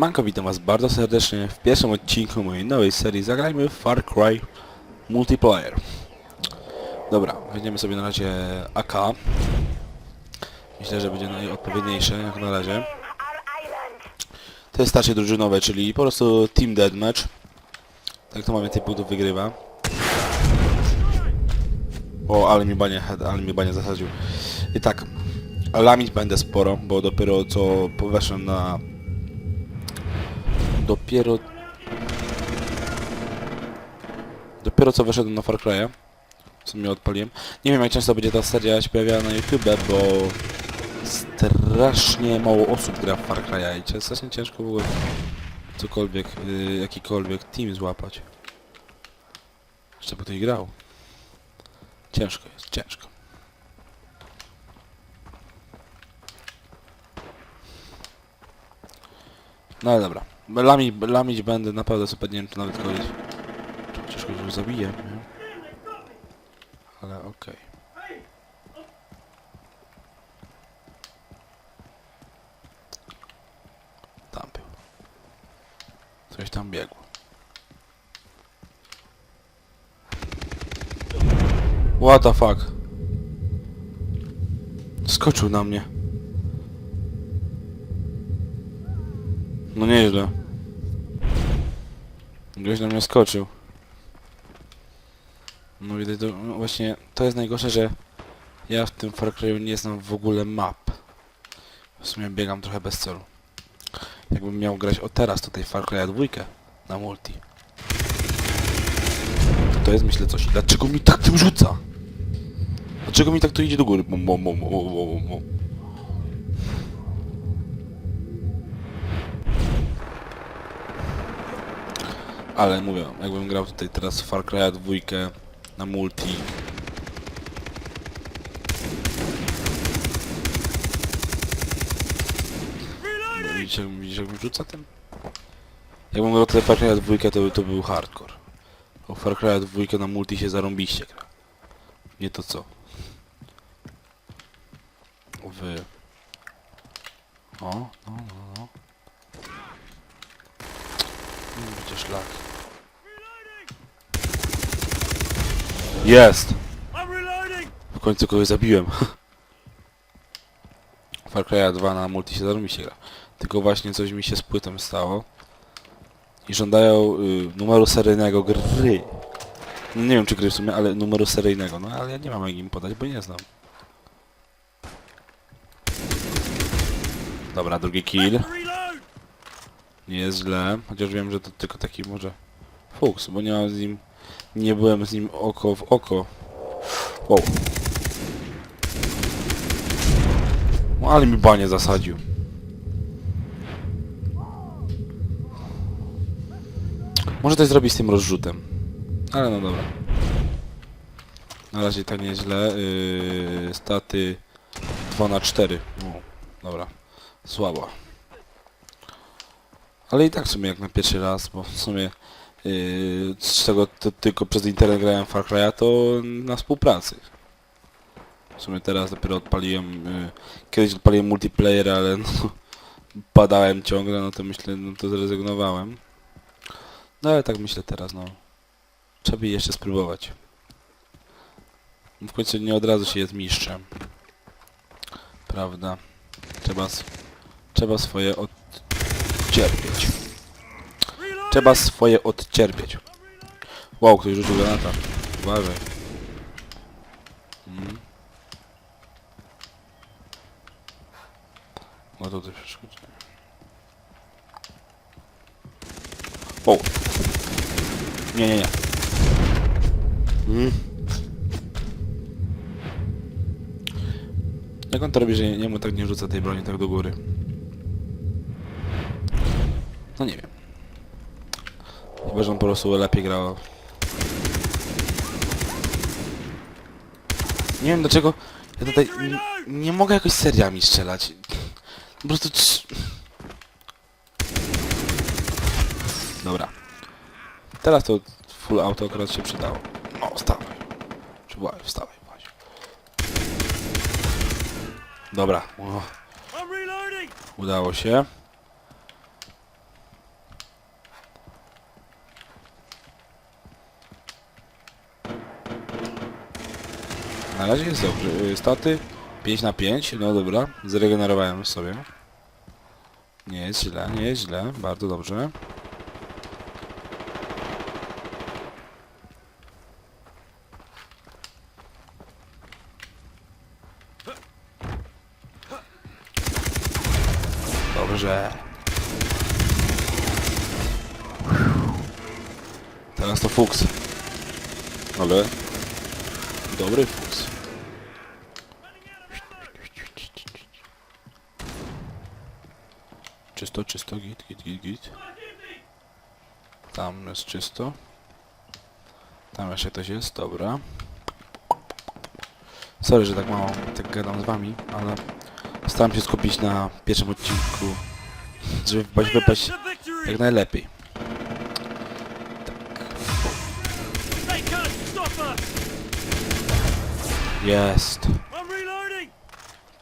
Siemanko, witam was bardzo serdecznie w pierwszym odcinku mojej nowej serii Zagrajmy w Far Cry Multiplayer. Dobra, weźmiemy sobie na razie AK. Myślę, że będzie najodpowiedniejsze jak na razie. To jest starcie drużynowe, czyli po prostu Team Deathmatch. Tak to ma więcej punktów wygrywa. O, ale mi banie, ale mi banie zasadził. I tak, lamić będę sporo, bo dopiero co weszłem na dopiero... Dopiero co wyszedłem na Far Cry'a. W sumie odpaliłem. Nie wiem jak często będzie ta seria się pojawiała na YouTube, bo strasznie mało osób gra w Far Cry'a i strasznie ciężko w ogóle cokolwiek, y, jakikolwiek team złapać. Jeszcze po tej grał. Ciężko jest, ciężko. No ale dobra. Lamić, lamić będę naprawdę super, nie wiem czy nawet kogoś... Czy chociaż zabiję, nie? Ale okej. Tam był. Coś tam biegło. What the fuck? Skoczył na mnie. No nieźle. Goś na mnie skoczył. No widać, to, no właśnie to jest najgorsze, że ja w tym Far Cry'u nie znam w ogóle map. W sumie biegam trochę bez celu. Jakbym miał grać o teraz tutaj Far Cry'a dwójkę na multi. To, jest myślę coś. Dlaczego mi tak tym rzuca? Dlaczego mi tak to idzie do góry? Bum, bum, bum, bum, bum, bum. Ale mówię, jakbym grał tutaj teraz Far Cry'a dwójkę na multi. No, Widzicie, widzicie jak mi rzuca tym? Jakbym grał tutaj Far Cry'a dwójkę, to, to był hardcore. O Far Cry'a dwójkę na multi się zarąbiście gra. Nie to co. Wy. O, no, no, no. Będzie szlak. Jest! W końcu kogoś zabiłem. Far Cry 2 na multi się zarobiście gra. Tylko właśnie coś mi się z płytem stało. I żądają y, numeru seryjnego gry. No nie wiem czy gry w sumie, ale numeru seryjnego. No ale ja nie mam jak im podać, bo nie znam. Dobra, drugi kill. Nie jest źle, chociaż wiem, że to tylko taki może fuks, bo nie mam z nim, nie byłem z nim oko w oko. Wow. No ale mi banie zasadził. Może coś zrobić z tym rozrzutem. Ale no dobra. Na razie tak nieźle. Yy, staty 2 na 4 no, Dobra. Słabo. Ale i tak w sumie jak na pierwszy raz, bo w sumie z tego to tylko przez internet grałem Far Cry'a, to na współpracy. W sumie teraz dopiero odpaliłem, yy, kiedyś odpaliłem multiplayer, ale no, padałem ciągle, no to myślę, no to zrezygnowałem. No ale tak myślę teraz, no. Trzeba jeszcze spróbować. W końcu nie od razu się jest mistrzem. Prawda? Trzeba, trzeba swoje odcierpieć. Trzeba swoje odcierpieć. Wow, ktoś rzucił granata. Uważaj. Mm. No to ty przeszkodzi. Wow. Nie, nie, nie. Mm. Jak on to robi, że niemu tak nie rzuca tej broni tak do góry? No nie wiem. On po prostu lepiej grał. Nie wiem dlaczego ja tutaj nie mogę jakoś seriami strzelać. Po prostu... Dobra. Teraz to full auto akurat się przydało. No, wstawaj. Wstawaj, wstawaj. Właśnie. Dobra. Udało się. Na razie jest dobrze. Y, Staty 5 na 5, no dobra. Zregenerowałem sobie. Nie jest źle, nie jest źle. Bardzo dobrze. Dobrze. Teraz to fuks. Ale... Dobry fuks. Czysto, czysto, git, git, git, git. Tam jest czysto. Tam jeszcze ktoś jest, dobra. Sorry, że tak mało tak gadam z wami, ale staram się skupić na pierwszym odcinku, żeby wypaść, jak najlepiej. Jest.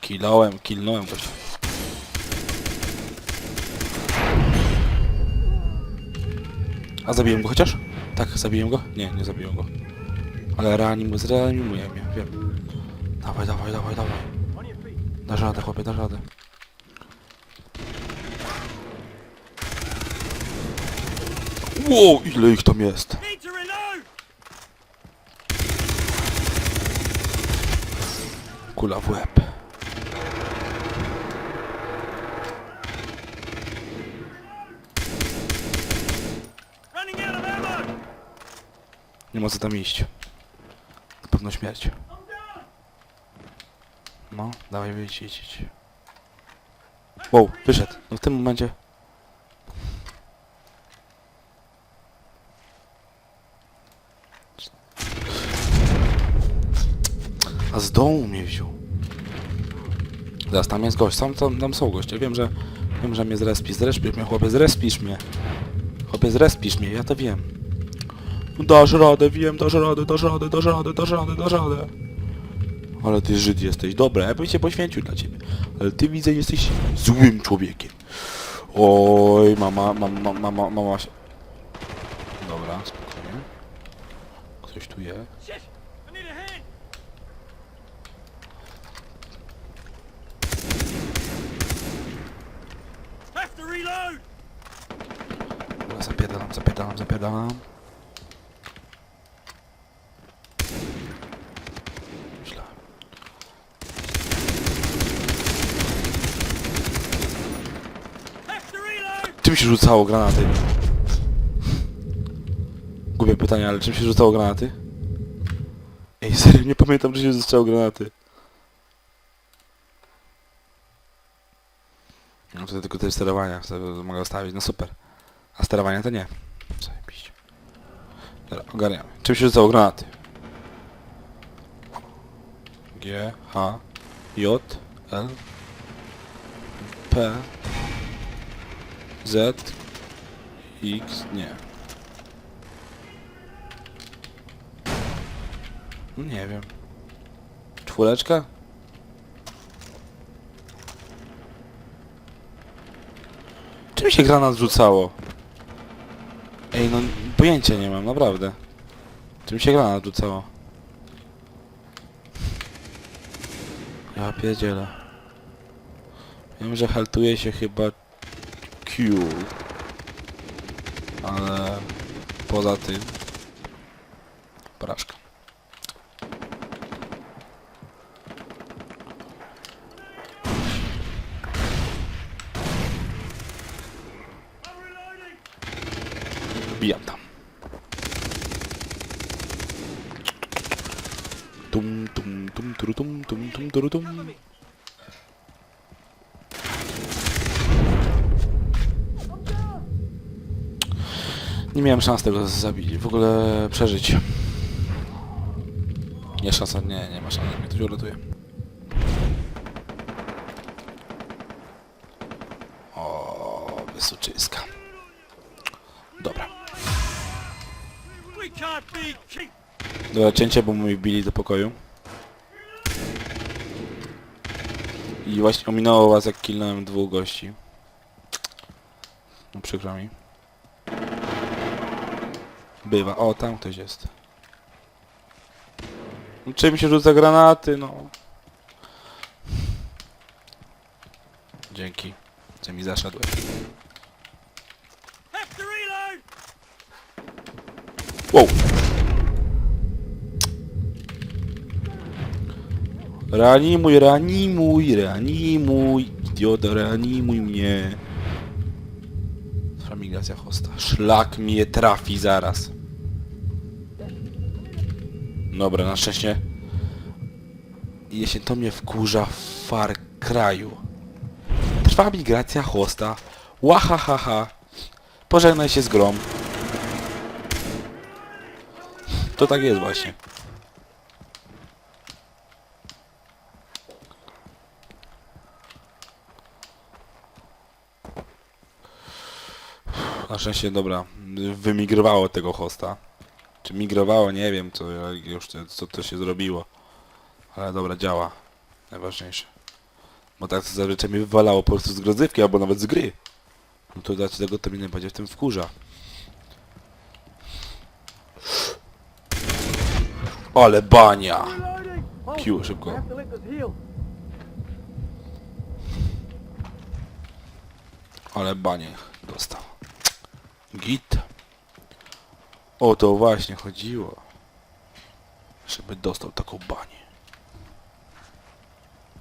Killałem, killnąłem gościa. A zabiłem go chociaż? Tak, zabiłem go? Nie, nie zabiłem go. Ale reanim, zreanimuje mnie, wiem. Dawaj, dawaj, dawaj, dawaj. Dasz radę, chłopie, dasz radę. Wow, ile ich tam jest? Kula w łeb. Nie ma co tam iść. Na pewno śmierć. No, dawaj wyjdź, idź, idź. Wow, wyszedł. No w tym momencie... Z dołu mnie wziął. Zaraz, tam jest gość, tam, tam, tam są goście. Wiem, że... Wiem, że mnie zrespisz. Zrespisz mnie, chłopie, zrespisz mnie. Chłopie, zrespisz mnie, ja to wiem. Dasz radę, wiem, dasz radę, dasz radę, dasz radę, dasz radę, dasz radę. Ale ty Żyd jesteś. Dobra, ja bym się poświęcił dla ciebie. Ale ty widzę, jesteś złym człowiekiem. Oj, mama, mama, mama, mama się... Dobra, spokojnie. Ktoś tu jest. Shit! I need a hand! Have to reload! Dobra, zapierdalam, zapierdalam, zapierdalam. Czym się rzucało granaty? Głupie pytanie, ale czym się rzucało granaty? Ej, serio, nie pamiętam, że się rzucało granaty. No tutaj tylko te sterowania sobie mogę ustawić, no super. A sterowania to nie. Zajebiście. Dobra, ogarniamy. Czym się rzucało granaty? G, H, J, L, P, Z, X, nie. No nie wiem. Czwóreczka? Czym się granat rzucało? Ej, no pojęcia nie mam, naprawdę. Czym się granat rzucało? Ja pierdzielę. Wiem, że haltuje się chyba Q. Ale poza tym... Porażka. Wbijam tam. Tum tum tum turu tum tum tum turu tum. Nie miałem szans tego zabić, w ogóle przeżyć. Nie szansa, nie, nie ma szans, mnie ktoś uratuje. O, wysoczyska. Dobra, cięcie, bo mnie bili do pokoju. I właśnie ominęło was, jak killnąłem dwóch gości. No przykro mi. Bywa. O, tam ktoś jest. Czym się rzuca granaty, no. Dzięki. Co mi zaszedłeś. Reanimuj, reanimuj, reanimuj. Idioto, reanimuj mnie. Framigacja hosta. Szlak mnie trafi zaraz. Dobra, na szczęście. Jeśli to mnie wkurza w Far Cry'u. Trwa migracja hosta. Łahahaha. Pożegnaj się z grom. To tak jest właśnie. Na szczęście, dobra, wymigrowało tego hosta. Czy migrowało, nie wiem, co już co to się zrobiło. Ale dobra, działa. Najważniejsze. Bo tak zazwyczaj mi wywalało po prostu z grozywki, albo nawet z gry. No to dlaczego to mnie najbardziej w tym wkurza. Ale bania! Q, szybko. Ale banie dostał. Git. O to właśnie chodziło. Żeby dostał taką banię.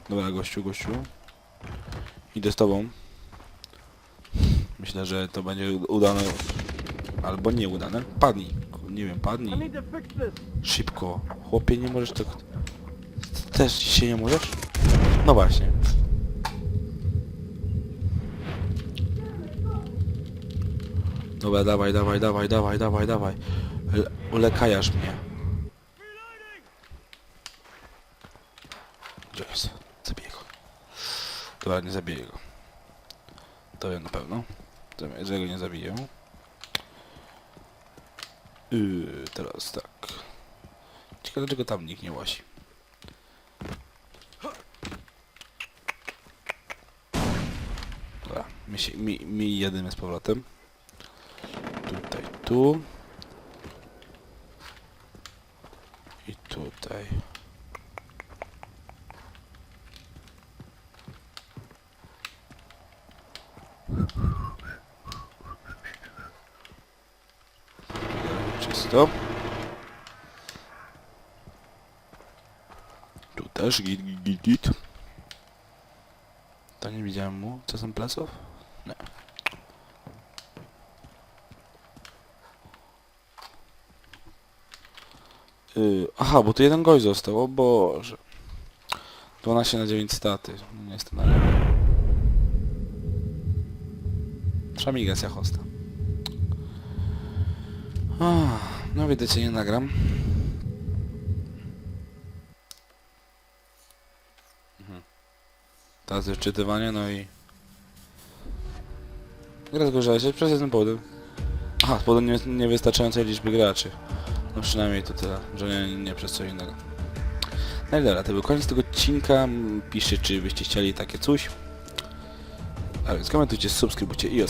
Dobra, gościu, gościu. Idę z tobą. Myślę, że to będzie udane. Albo nieudane. Padnij. Nie wiem, padnij. Szybko. Chłopie, nie możesz tak... Też dzisiaj nie możesz? No właśnie. Dobra, dawaj, dawaj, dawaj, dawaj, dawaj, dawaj. Le- Ulekajasz mnie. Jest? Zabiję go. Dobra, nie zabiję go. To wiem na pewno. Że- go nie zabiję. Yy, teraz tak. Ciekawe dlaczego tam nikt nie łasi. Dobra, my, się, my jedymy z powrotem. Tu. I tutaj. Czysto. Tu też git, git, git. To nie widziałem mu czasem pleców? Yy, aha, bo tu jeden gość został, o Boże. 12 na 9 staty. Nie jestem na Szamigacja hosta. Ah, no widzę, nie nagram. Teraz już czytywanie, no i... Gra zgorzała się przez jeden powód. Aha, z powodu nie, niewystarczającej liczby graczy. No przynajmniej to tyle, że nie, nie przez co innego. No i dobra, to był koniec tego odcinka. Piszcie, czy byście chcieli takie coś. A więc komentujcie, subskrybujcie i your